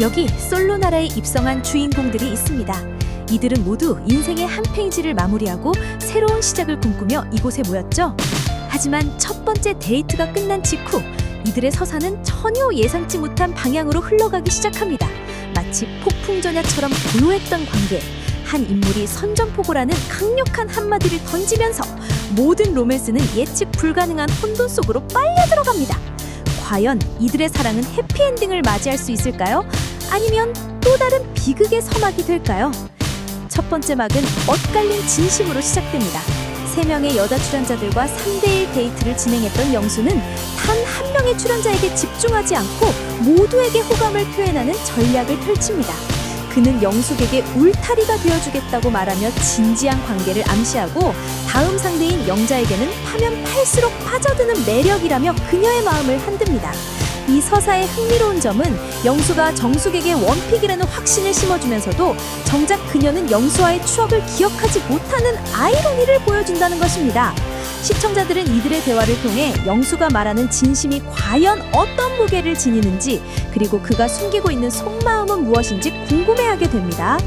여기 솔로 나라에 입성한 주인공들이 있습니다. 이들은 모두 인생의 한 페이지를 마무리하고 새로운 시작을 꿈꾸며 이곳에 모였죠. 하지만 첫 번째 데이트가 끝난 직후 이들의 서사는 전혀 예상치 못한 방향으로 흘러가기 시작합니다. 마치 폭풍전야처럼 고요했던 관계. 한 인물이 선전포고라는 강력한 한마디를 던지면서 모든 로맨스는 예측 불가능한 혼돈 속으로 빨려 들어갑니다. 과연 이들의 사랑은 해피엔딩을 맞이할 수 있을까요? 아니면 또 다른 비극의 서막이 될까요? 첫 번째 막은 엇갈린 진심으로 시작됩니다. 세 명의 여자 출연자들과 3대1 데이트를 진행했던 영수는 단 한 명의 출연자에게 집중하지 않고 모두에게 호감을 표현하는 전략을 펼칩니다. 그는 영숙에게 울타리가 되어주겠다고 말하며 진지한 관계를 암시하고 다음 상대인 영자에게는 파면 팔수록 빠져드는 매력이라며 그녀의 마음을 흔듭니다. 이 서사의 흥미로운 점은 영수가 정숙에게 원픽이라는 확신을 심어주면서도 정작 그녀는 영수와의 추억을 기억하지 못하는 아이러니를 보여준다는 것입니다. 시청자들은 이들의 대화를 통해 영수가 말하는 진심이 과연 어떤 무게를 지니는지 그리고 그가 숨기고 있는 속마음은 무엇인지 궁금해하게 됩니다.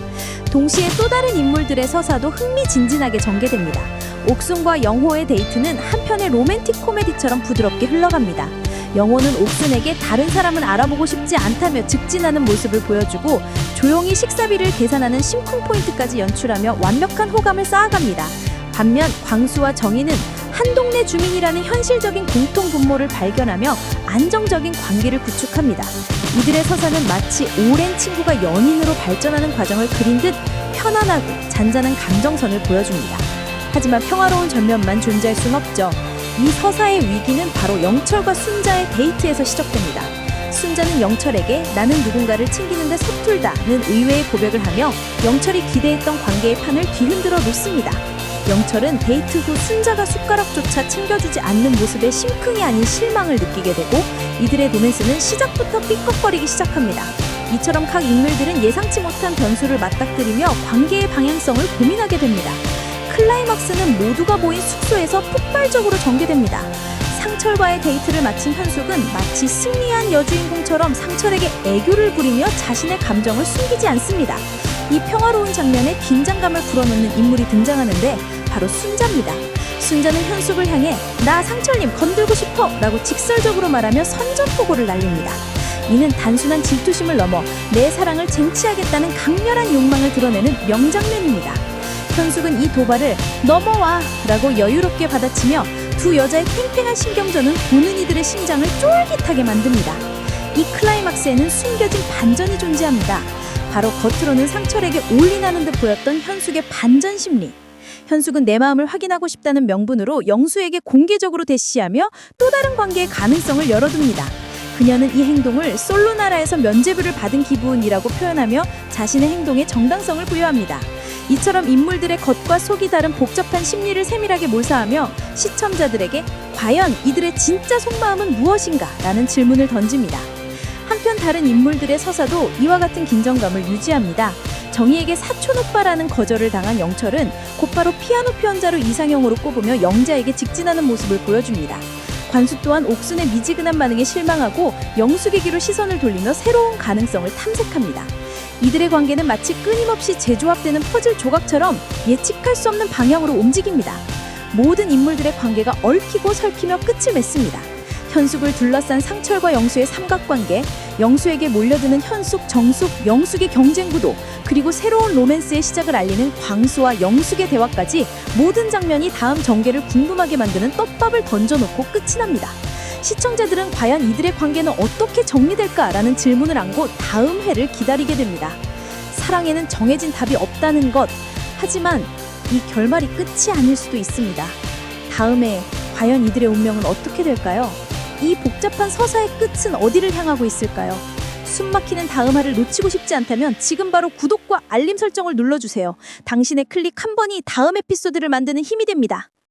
동시에 또 다른 인물들의 서사도 흥미진진하게 전개됩니다. 옥순과 영호의 데이트는 한편의 로맨틱 코미디처럼 부드럽게 흘러갑니다. 영호는 옥순에게 다른 사람은 알아보고 싶지 않다며 직진하는 모습을 보여주고 조용히 식사비를 계산하는 심쿵 포인트까지 연출하며 완벽한 호감을 쌓아갑니다. 반면 광수와 정희는 한 동네 주민이라는 현실적인 공통 분모를 발견하며 안정적인 관계를 구축합니다. 이들의 서사는 마치 오랜 친구가 연인으로 발전하는 과정을 그린 듯 편안하고 잔잔한 감정선을 보여줍니다. 하지만 평화로운 전면만 존재할 순 없죠. 이 서사의 위기는 바로 영철과 순자의 데이트에서 시작됩니다. 순자는 영철에게 나는 누군가를 챙기는데 서툴다는 의외의 고백을 하며 영철이 기대했던 관계의 판을 뒤흔들어 놓습니다. 영철은 데이트 후 순자가 숟가락조차 챙겨주지 않는 모습에 심쿵이 아닌 실망을 느끼게 되고 이들의 로맨스는 시작부터 삐걱거리기 시작합니다. 이처럼 각 인물들은 예상치 못한 변수를 맞닥뜨리며 관계의 방향성을 고민하게 됩니다. 클라이막스는 모두가 모인 숙소에서 폭발적으로 전개됩니다. 상철과의 데이트를 마친 현숙은 마치 승리한 여주인공처럼 상철에게 애교를 부리며 자신의 감정을 숨기지 않습니다. 이 평화로운 장면에 긴장감을 불어넣는 인물이 등장하는데 바로 순자입니다. 순자는 현숙을 향해 나 상철님 건들고 싶어 라고 직설적으로 말하며 선전포고를 날립니다. 이는 단순한 질투심을 넘어 내 사랑을 쟁취하겠다는 강렬한 욕망을 드러내는 명장면입니다. 현숙은 이 도발을 넘어와 라고 여유롭게 받아치며 두 여자의 팽팽한 신경전은 보는 이들의 심장을 쫄깃하게 만듭니다. 이 클라이막스에는 숨겨진 반전이 존재합니다. 바로 겉으로는 상철에게 올인하는 듯 보였던 현숙의 반전 심리. 현숙은 내 마음을 확인하고 싶다는 명분으로 영수에게 공개적으로 대시하며 또 다른 관계의 가능성을 열어둡니다. 그녀는 이 행동을 솔로 나라에서 면죄부를 받은 기분이라고 표현하며 자신의 행동에 정당성을 부여합니다. 이처럼 인물들의 겉과 속이 다른 복잡한 심리를 세밀하게 몰사하며 시청자들에게 과연 이들의 진짜 속마음은 무엇인가? 라는 질문을 던집니다. 다른 인물들의 서사도 이와 같은 긴장감을 유지합니다. 정희에게 사촌 오빠라는 거절을 당한 영철은 곧바로 피아노 표현자로 이상형으로 꼽으며 영자에게 직진하는 모습을 보여줍니다. 관수 또한 옥순의 미지근한 반응에 실망하고 영숙에게로 시선을 돌리며 새로운 가능성을 탐색합니다. 이들의 관계는 마치 끊임없이 재조합되는 퍼즐 조각처럼 예측할 수 없는 방향으로 움직입니다. 모든 인물들의 관계가 얽히고 설키며 끝을 맺습니다. 현숙을 둘러싼 상철과 영수의 삼각관계, 영수에게 몰려드는 현숙, 정숙, 영숙의 경쟁 구도, 그리고 새로운 로맨스의 시작을 알리는 광수와 영숙의 대화까지 모든 장면이 다음 전개를 궁금하게 만드는 떡밥을 던져놓고 끝이 납니다. 시청자들은 과연 이들의 관계는 어떻게 정리될까라는 질문을 안고 다음 회를 기다리게 됩니다. 사랑에는 정해진 답이 없다는 것. 하지만 이 결말이 끝이 아닐 수도 있습니다. 다음에 과연 이들의 운명은 어떻게 될까요? 이 복잡한 서사의 끝은 어디를 향하고 있을까요? 숨막히는 다음 화를 놓치고 싶지 않다면 지금 바로 구독과 알림 설정을 눌러주세요. 당신의 클릭 한 번이 다음 에피소드를 만드는 힘이 됩니다.